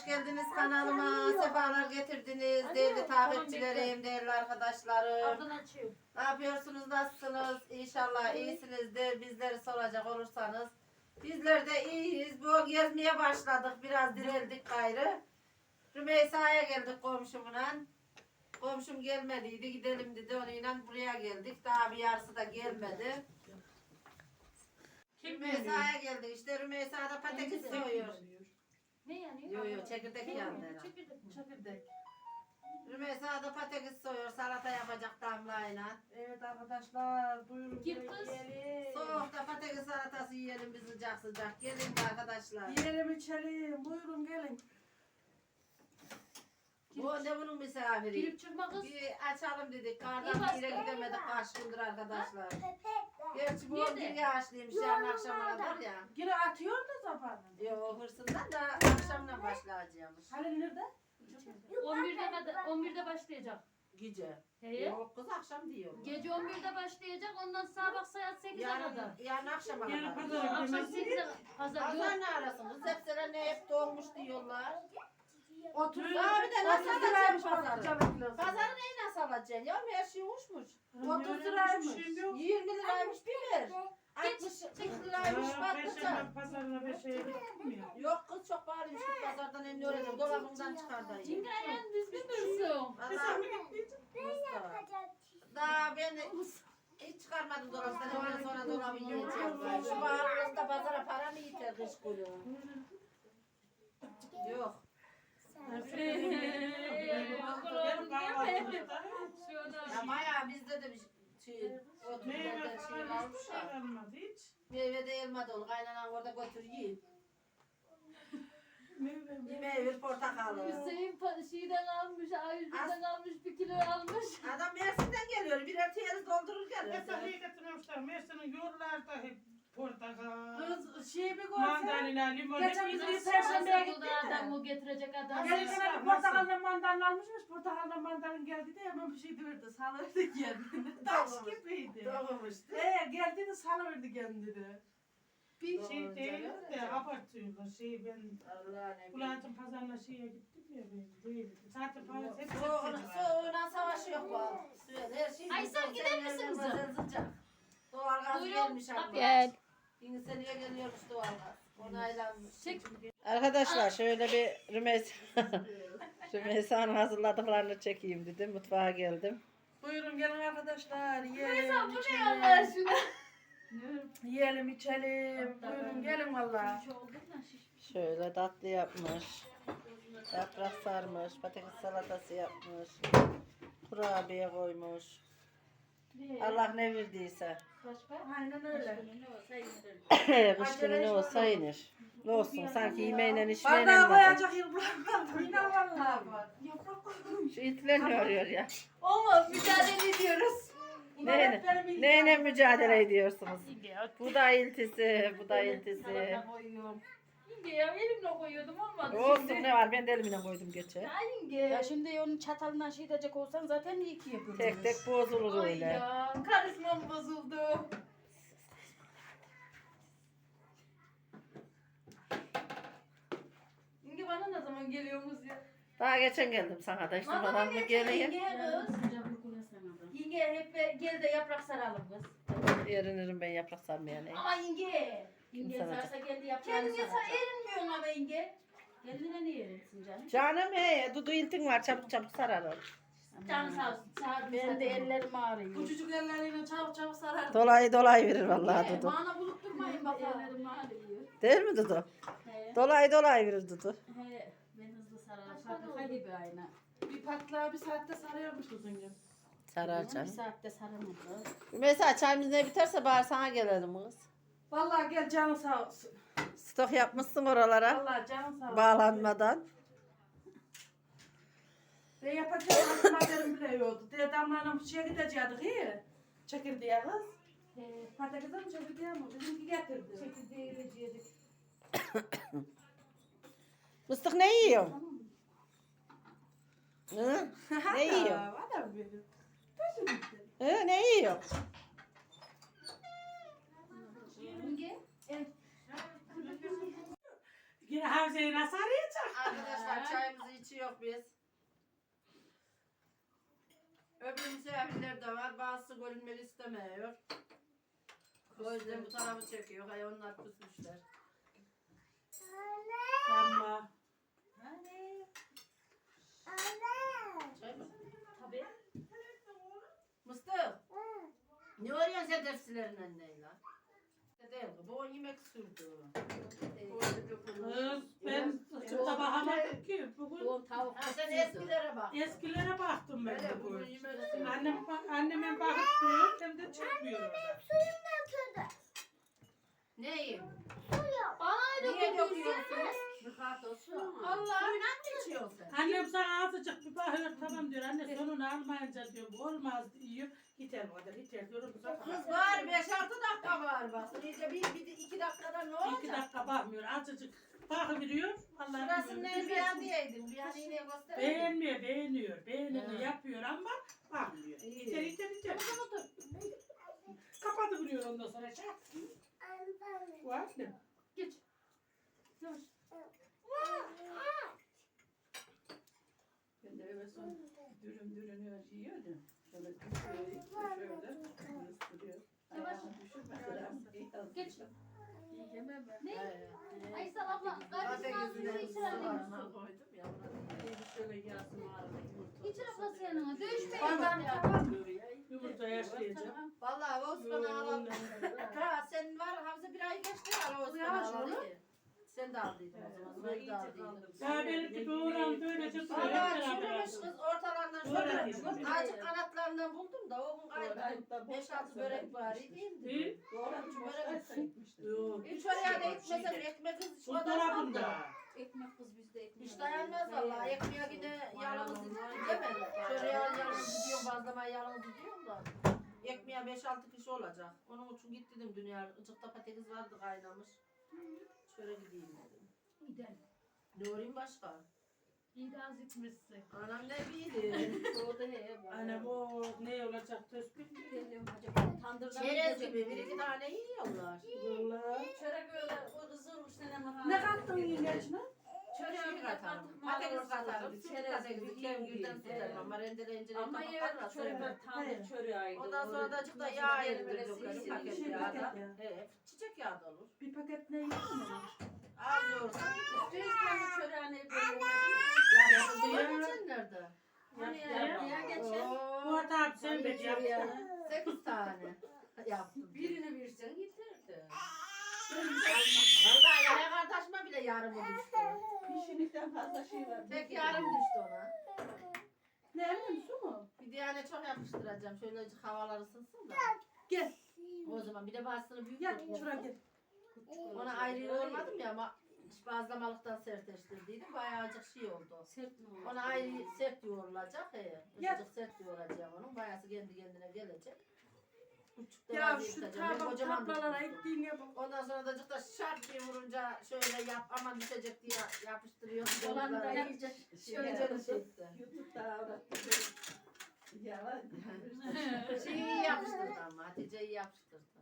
hoş geldiniz kanalıma. Sefalar getirdiniz. Değerli takipçilerim, değerli arkadaşlarım. Ne yapıyorsunuz, nasılsınız? İnşallah iyisinizdir. Bizleri soracak olursanız. Bizler de iyiyiz. Bu gezmeye başladık. Biraz direldik gayrı. Rümeysa'ya geldik komşumla. Komşum gelmediydi. Gidelim dedi. Onunla buraya geldik. Daha bir yarısı da gelmedi. Rümeysa'ya geldik. İşte Rümeysa da patates soyuyor. Ne yanıyor? Yo yo çekirdek yandı. Çekirdek mi? Çekirdek. Rümeysa da patates soyuyor. Salata yapacak damlayla. Evet arkadaşlar buyurun. Gir gelin, kız. Soğukta patates salatası yiyelim biz sıcak sıcak. Gelin de arkadaşlar. Yiyelim içelim buyurun gelin. Bu ne bunun misafiri? Girip çıkma kız. Bir açalım dedik. İyi Kardan bastı. bir yere gidemedik kaç gündür arkadaşlar. Gerçi bu Nerede? bir yağışlıymış yarın akşama kadar ya. Yine atıyor da zamanı. Yo hırsından da akşamdan başlayacakmış. Halil nerede? 11'de kadar 11'de başlayacak. Gece. He? Yok kız akşam diyor. Gece 11'de başlayacak. Ondan sabah saat 8'e kadar. Yarın, yarın akşama Yarın kadar. pazar. Akşam 8'e pazar yok. Pazar ne arasınız? Hepsine ne hep doğmuş diyorlar. 30 Abi de nasıl alacağım pazarı? pazarı? Neyi nasıl alacaksın ya? Her şey uçmuş. 30 liraymış. 20 liraymış biber. 60 liraymış patlıcan. Pazarına bir şey gittim ya. Yok kız çok pahalıymış kız pazardan emni öğrendim. Dolabından çıkar dayı. Cingayen düzgün dursun. Daha ben hiç çıkarmadım dolaptan. Ondan sonra dolabı yiyeceğim. Şu baharımızda pazara para mı yeter kış günü? Yok. Ya Maya bizde de bir şey, Meyve oturumda şey falan varmış hiçbir ya. şey almadı hiç. Meyve de elma dolu. Kaynanan orada götür yiyin. Meyve mi? Meyve portakalı. Hüseyin pa- şeyden almış, A101'den almış, bir kilo almış. Adam Mersin'den geliyor. Birer tiyeriz doldurur gelir. Mesela iyi getirmemişler. Mersin'in yollarda hep portakal, Kız şey bir görsen. mandalina, limon. Geçen biz bir Perşembe'ye Nasıl gittik buldu de. adam o getirecek adam. Gelirken hadi portakalla mandalina almışmış. Portakalla mandalina geldi de hemen bir şey verdi. Salıverdi kendini. Taş gibiydi. Doğmuştu. Ee geldi de salıverdi kendini. Bir şey değil de abartıyorlar. Şey ben Allah'ın emri. Bulantın pazarına şeye gittim ya ben. Değil. Zaten para hep Soğuğuna, soğuğuna savaş yok bu. Her şey gider misin kızım? Doğalgaz Buyurun, gelmiş abla. aç. Yine seneye geliyormuş doğalgaz. Onaylanmış. Çek. Arkadaşlar şöyle bir Rümeysa Rümeysa'nın hazırladıklarını çekeyim dedim. Mutfağa geldim. Buyurun gelin arkadaşlar. Yiyelim, Mesela bu ne içelim. Allah aşkına? Yiyelim, içelim. Buyurun gelin valla. Şöyle tatlı yapmış. Yaprak sarmış. Patates salatası yapmış. Kurabiye koymuş. Allah ne verdiyse. Aynen öyle. Kış günü ne olsa inir. Ne olsun sanki yemeğiyle içmeyle Bardağı inmedi. koyacak yer bulamadım. Yine valla var. Yaprak koydum. Şu itler ne arıyor ya? Olmaz mücadele ediyoruz. Neyle, neyle mücadele ediyorsunuz? Bu da iltisi, bu da iltisi. Yenge ya elimle koyuyordum olmadı. Olsun ne var ben de elimle koydum geçe. Ya yenge. Ya şimdi onun çatalından şey edecek olsan zaten iyi ki yapıyorsun. Tek tek bozulur Ay öyle. ya karizmam bozuldu. Yenge bana ne zaman geliyorsunuz ya? Daha geçen geldim sana da işte falan mı geleyim? Yenge kız. Yenge hep gel de yaprak saralım kız. Yerinirim ben yaprak sarmaya ne? Ama yenge. Yenge saracak? sarsa kendi yaprağını Kendine sen saracak. erinmiyorsun ama yenge. Kendine niye erinsin canım? Canım he, dudu iltin var çabuk çabuk sararım. Canı sağ olsun. Sağ olun. Ben de ellerim ağrıyor. Küçücük elleriyle çabuk çabuk sarar. Dolayı dolayı verir vallahi dudu. Bana bulup durmayın bak. Ellerim ağrıyor. Değil mi dudu? He. Dolayı dolayı verir dudu. He. Ben hızlı sararım. Fabrika gibi aynı. Bir patlağı bir saatte sarıyormuş kızın gibi. Sarar Bir canım. saatte saramadı. Mesela çayımız ne biterse bari sana gelelim kız. Gel canı sağ olsun. Stok yapmışsın oralara Valla canı sağ olsun. bağlanmadan. Ben yapacağım haberim bile yoktu. Diye damlanın şeye gidecektik iyi. Çekirdeğe kız. Patatese mi çekirdeğe mi? Bizimki getirdi. Çekirdeği yedik. Mıstık ne yiyorsun? Hı? Ne yiyor? Valla benim. Hı, ne yiyor? Yenge. Yine Havze'yi nasıl arayacak? Arkadaşlar çayımızı içiyor biz. Öbür misafirler de var. Bazısı görünmeli istemiyor. O yüzden bu tarafı çekiyor. Hay onlar kusmuşlar. Ama Çay mı? Tabii. Mıstık. Ne arıyorsun sen tepsilerin lan? Değil, bu yemek sürdü. Kız ben çıkta bakamadım ki. Bugün Bu tavuk. Ha, sen eskilere bak. eskilere baktım ben Öyle de bugün bugün. yemek sürdü. Annem, annemin bakıp diyor hem de çekmiyor orada. Ne yiyeyim? Bana Niye ne döküyorsunuz? Su. Allah. Suyla mı içiyorsun? Annem sana azıcık bir bakıyor tamam diyor. Anne sonunu almayınca diyor bu olmaz diyor. Yeter bu kadar yeter diyorum. Kız var 5-6 dakika bak. İyice bir, bir iki dakikada ne olacak? İki dakika bakmıyor. Azıcık bakıveriyor. Allah'ım Şurası ne bir an diyeydim. Bir an iğneye gösterelim. Beğenmiyor, beğeniyor. Beğenini Ha. yapıyor ama bakmıyor. İyi. Yeter, yeter, yeter. Kapatıveriyor ondan sonra. Çak. Var mı? Geç. Yavaş. Ben de eve son dürüm dürünüyor yiyordum. Şöyle düşüyor, şöyle. Yavaş. Düşürmeden Geç. ben. Ne? Aysel abla, Zaten kardeşim ağzını yüzüne içir annem. koydum ya. Bir şöyle yağsın ağrına yumurta. İçir ablası yanına. Dövüşmeyin. Ya. Yumurta yaşlayacağım. Vallahi Osman'ı alalım. Ha sen var Hamza bir ay geçti Yavaş alalım. oğlum. Sen de aldıydın o zaman. Ben de aldıydım. Ya benimki doğuran böylece duruyor. Valla beraber çürümüş kız ortalarından Doğru şöyle azıcık kanatlarından buldum da o gün kayboldu. Beş altı börek var İyi. Doğru börek Yok. Hiç oraya da gitmesem ekmek kız hiç Buzdolabında. odamda. Ekmek kız bizde ekmek. Hiç dayanmaz valla. Ekmeğe yine yalnız gidiyorum değil mi? Şöyle yalnız gidiyorum bazlamaya yalnız gidiyorum da. Ekmeğe 5-6 kişi olacak. Onun için git dedim dünya. Icıkta patates vardı kaynamış. Şöyle gideyim dedim. Gidelim. Doğruyum başka. İyi de az gitmişsin. Anam ne bileyim. O da he. Annem o ne olacak tespih Geliyorum acaba. Tandırdan Çerez gibi bir iki tane yiyorlar. Vallahi. Çörek öyle o kızılmış nenem. Ne kattın yengeçine? Çörek katarım. Patates katarım. Süt patatesi kevgirden tutarım ama rendeleyince Ama evet çörekler tandır çöreği aydı. Ondan sonra da azıcık da yağ eridir dökerim paket Şey, yağda. Evet, çiçek yağı da olur. Bir paket ne yiyor mu? Az yoğursan Üstü kendi çöreğini böyle. yaptı diyor geçenlerde. Hani Yaptı ya, ya. ya geçen. Bu abi sen de yaptın. Sekiz tane yaptım. Birini versen yeterdi. Vallahi ya kardeşime bile yarımı düştü. Pişinikten fazla şey var. Tek yarım düştü ona. Ne emin su mu? Bir tane çok yapıştıracağım. Şöyle havalar ısınsın da. Gel. O zaman bir de bazısını büyük Gel tutmuştum. şuraya gel. Ona ayrı yoğurmadım ya ama bazlamalıktan sertleştirdiydim. Bayağı azıcık şey oldu. Sert mi oldu? Ona ayrı sert yoğurulacak. He. Ya- Azıcık sert yoğuracağım onun. Bayası kendi kendine gelecek. De Ya şu tabak kocaman taplalara tuttum. ektiğine bak. Ondan sonra da da şart diye vurunca şöyle yap aman düşecek diye yapıştırıyorum. Olan da iyice şöyle canı çekti. YouTube'da avrattı. Yalan. Şeyi iyi yapıştırdı ama Hatice'yi yapıştırdı.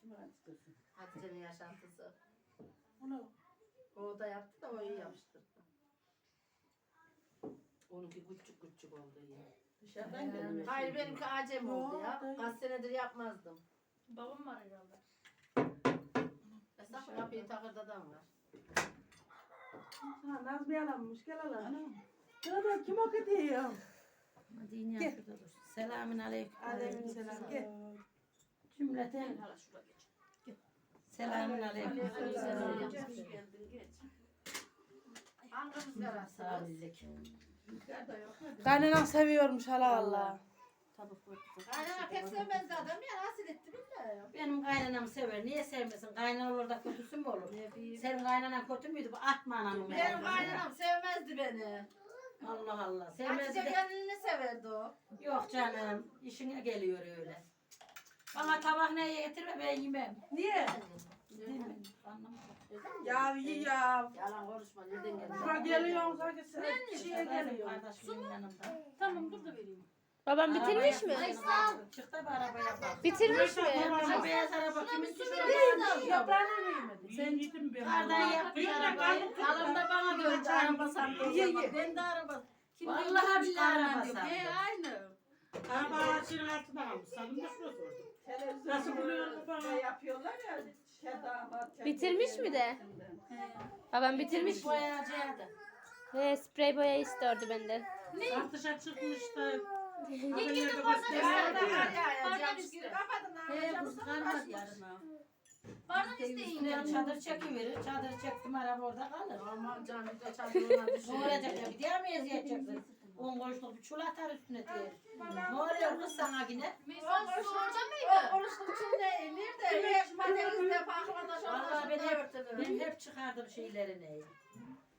Kim açtırsın? Hatice'nin yaşantısı. Onu O da yaptı da o iyi yapıştırdı. Onunki küçük küçük oldu iyi. Dışarıdan geliyor. Hayır benimki acem oldu ya. Kaç senedir yapmazdım. Babam var herhalde. Esnaf kapıyı takırdadan var. ha Nazmiye alanmış gel alan. Anam. Gel alan kim o gidiyor? Dünya Gel. şurada dur. Selamun aleyküm. Aleykümselam gel. Cümleten Hala şuraya geç. selamun aleyküm. Aleykümselam. Hoş geldin geç. Hangimiz yarası? Sağlık. Kaynanam seviyormuş hala valla. Tabuk koyduk. Aynen pek sevmezdi adam ya nasıl etti bilmiyorum. Benim kaynanam sever. Niye sevmesin? Kaynan olur da kötüsü mü olur? Ne bileyim. Senin kaynanan kötü müydü? Bu atma anamı. Benim kaynanam sevmezdi beni. Allah Allah. Sevmez Hatice de. kendini severdi o. Yok canım. işine geliyor öyle. Bana tabak neye getirme ben yemem. Niye? Yemem. Anlamadım. Ya iyi ya. Yalan konuşma nereden geldi? Bak geliyorum sanki sen İşte şeye benim geliyor. kardeşimin yanımda. Tamam dur da vereyim. Babam bitirmiş mi? Çık da bir arabaya bak. Bitirmiş mi? Şu beyaz araba kimin ki Yaprağını vermedi. Sen gittin ben. Kardan kaldım. Alın da bana döndü araba sandı. Ben de araba. Vallahi billahi araba sandı. aynı. Araba ağacının altına almış. Sandım da şurası orada. Nasıl buluyorsun baba? Şey yapıyorlar ya. Damat, Bitirmiş mi de? Babam bitirmiş mi? Boyayacaktı. He, sprey boya istiyordu benden. Artışa çıkmış da. Yenginin Haberlerde bardak gösteriyor. ister. Bardak Bardak ister. He kız kalmaz yarına. Bardak isteyin. Çadır çekiverir. Çadır çektim araba orada kalır. Aman canım de çadırına düşüyor. olacak ya? Bir diğer mi eziyet çeksin? On kuruşluk bir çul atar üstüne diye. Ne oluyor kız sana yine? Mesut su orada mıydı? oruçluk için ne? Nerede? Hep patatesle baklavadan Vallahi ben hep, ben hep çıkardım şeylerini.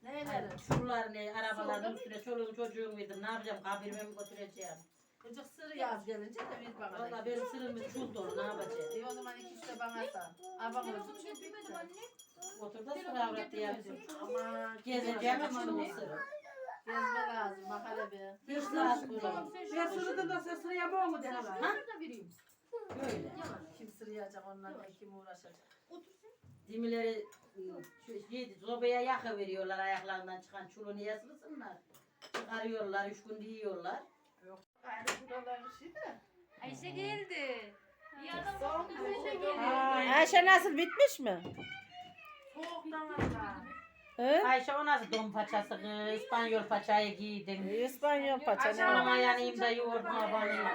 Neyleri? Çullarını, arabaların üstüne çoluğum çocuğum verdim. Ne yapacağım? Kabirime mi götüreceğim? Gıcık sırı yaz gelince de bir bana. Valla benim sırrım çul dolu. Ne yapacağım? İyi o zaman iki işte bana sar. Telefonu olsun çünkü. Otur da sıra avrat diyebilirim. Ama Gezeceğim ama o sırrı. Gezme lazım bak hele bir. Değil. Ben sırada da sen sıraya yapar mı de hala? Şurada vereyim. Böyle. Kim sırayacak onlarla kim uğraşacak? Dimileri ıı, şu yedi, zobaya yakı veriyorlar ayaklarından çıkan çulunu yazılsınlar. Çıkarıyorlar, üç gün yiyorlar. Ayşe geldi. İyi adam oldu. Ayşe geldi. Ayşe nasıl bitmiş mi? Soğuktan valla. He? Ayşe o nasıl don paçası kız, İspanyol paçayı giydin. İspanyol paça ne Anama var? yanayım da yoğurtma bana.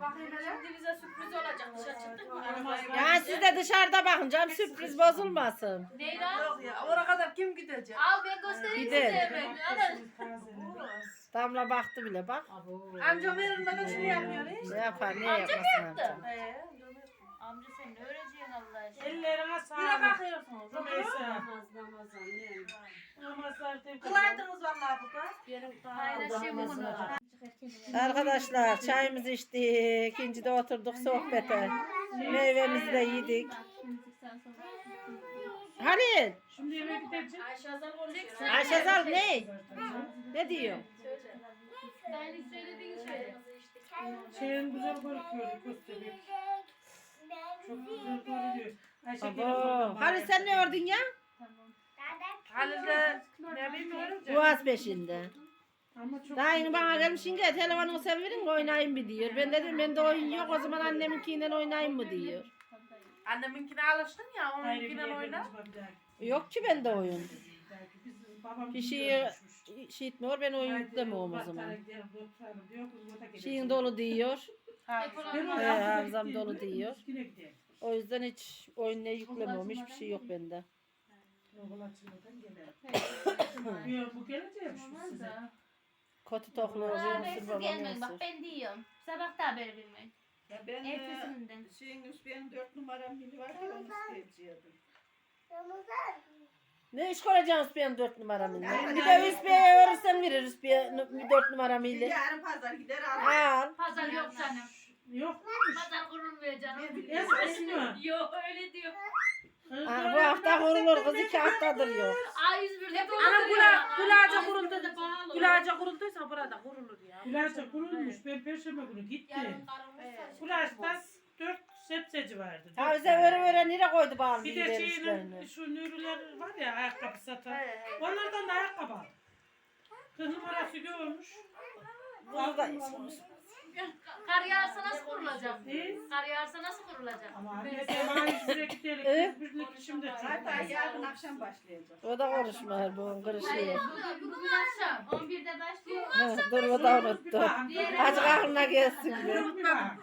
Bakayım hele. Şimdi bize sürpriz olacak. Dışarı çıktık mı? Ya siz de dışarıda bakın canım sürpriz bozulmasın. Leyla. Yok ya oraya kadar kim gidecek? Al ben göstereyim Gidelim. size hemen. Alın. Damla baktı bile bak. Amca verilmeden şunu yapıyor hiç. Ne yapar ne yapmasın amca. Ee, Amca sen ne öğreceksin Allah aşkına? Ellerine Bire sağlık. bakıyorsunuz. Rümeysa. Namazlar tebrik ederim. Kılaydınız valla burada. Paylaşayım bunu. Arkadaşlar çayımızı içtik. İkinci de oturduk sohbete. Meyvemizi de yedik. Halil. Şimdi eve gideceğim. Ayşe Azal konuşuyor. Ayşe Zal ne? Ne diyor? Sen söylediğin söyle. Şeyin güzel görüküyor köstebek. Çok güzel görünüyor. Ayşe Abo. Halil sen ne ördün ya? Halil de ne bileyim Boğaz peşinde. Ama çok Daha yeni bana gelmiş şimdi telefonu sen verin oynayayım bir diyor. Ben dedim bende oyun yok o zaman anneminkiyle oynayayım mı diyor. Anneminkine alıştın ya onunkinden oyna. Yok ki bende oyun. Bir şey şey etmiyor ben oyun Haydi, yüklemiyorum o zaman. Şeyin dolu diyor. Oraya hafızam dolu diyor. O yüzden hiç oyun ne yüklemiyorum. Hiçbir şey yok bende. Bu geleceğim size. Kötü toklu oluyor. Habersiz Mısır babam gelmeyin bak ben diyorum. Sabah da haber vermeyin. Ya ben Ertesinden. şeyin üstüne dört numaram biri var ya onu isteyecektim. Ne iş kuracağım Üspiye'nin dört numaramı? Bir de Üspiye'ye verirsen verir Üspiye dört numaramı ile. Yarın pazar gider al. Al. Pazar yok canım. Yok muymuş? Pazar kurulmuyor canım. Yazmış mı? Yok öyle diyor. Ha, bu hafta kurulur kız iki haftadır yok. A101'de Ana kula, kulaca kuruldu. Kulaca kurulduysa burada kurulur ya. Gülerce kurulmuş. Ben perşembe günü gittim. Gülerce'den dört sebzeci vardı. Ha bize vere vere nereye koydu bağlı Bir de şeyinin şu nürüler var ya ayakkabı satan. Onlardan da ayakkabı al. Kız numarası görmüş. Bunu da Kar yağarsa nasıl kurulacak? Kar yağarsa nasıl kurulacak? Ama anne sema yüzüne gidelim. Evet. Biz birlik şimdi çok. Hatta yarın akşam başlayacak. o da konuşmuyor bu kırışıyor. Bugün, bugün akşam 11'de başlıyor. Dur o da unuttu. Azıcık aklına gelsin.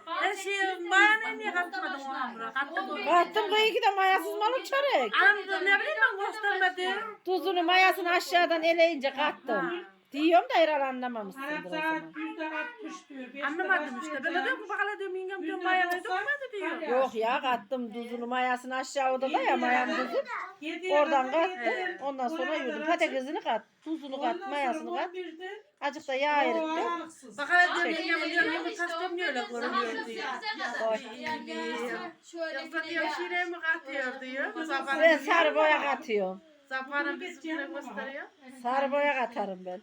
Her şeyi bana niye katmadın o hamura? Kattım. Kattım kıyı ki de mayasız mal uçarık. Anam da ne bileyim ben göstermedim. Tuzunu mayasını aşağıdan eleyince kattım. Diyorum da herhal Arap anlamamışsındır o saat zaman. yüzde altmış diyor. beşte Anlamadım işte. Ben de diyorum başlayacağım. ki bakalım diyorum yengem diyorum ne doksan dökmedi diyor. Yok ya kattım tuzunu mayasını aşağı odada ya mayan tuzu. Yediye Oradan kadar kattım. Ondan sonra Oraya yudum. kadar Patatesini kat. Tuzunu kat. Mayasını kat. 11'de Azıcık da yağ o erittim. aralıksız. Bakalım diyorum Çek. yengem diyorum yumurtası diyorum öyle görünüyor diyor. Yoksa diyorum şiire mi katıyor diyor. Ben Zafanın, sarı boya katıyorum. zafanın bir şiire gösteriyor. Sarı boya katarım ben.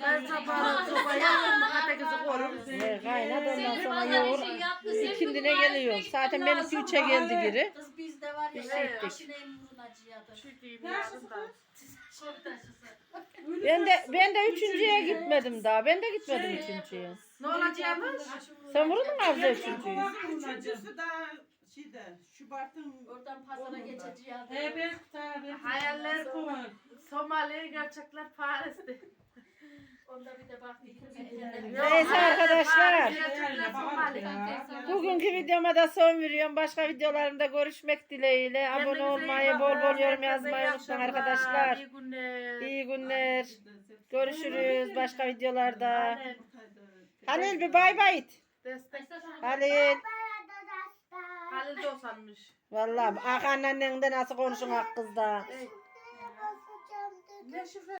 Ben sabah sobaya patatesi korum. Ee, kaynadı ondan Senin sonra bana yoğur. şey yaptı. İkindine geliyor. Zaten benimki lazım. üçe geldi geri. Kız bizde var ya. Şey. Ben de ben de üçüncüye gitmedim daha. Ben de gitmedim Şey, üçüncüye. Ne olacakmış? Sen vurdun mu Avza üçüncüyü? Üçüncüsü daha şeyde Şubat'ın Oradan pazara geçeceğiz. Evet tabii. Hayaller bu. Var. Somali gerçekler Paris'te. Onda bir de bak. Neyse arkadaşlar. Gerçekler Somali. Bugünkü videoma da son veriyorum. Başka videolarımda görüşmek dileğiyle. Abone olmayı, bol bol yorum yazmayı unutmayın arkadaşlar. İyi günler. İyi günler. Görüşürüz başka videolarda. Halil bir bay bay. Halil. Halil de sanmış. Vallahi ak annenden nasıl konuşun ak kızda. Ne şifre?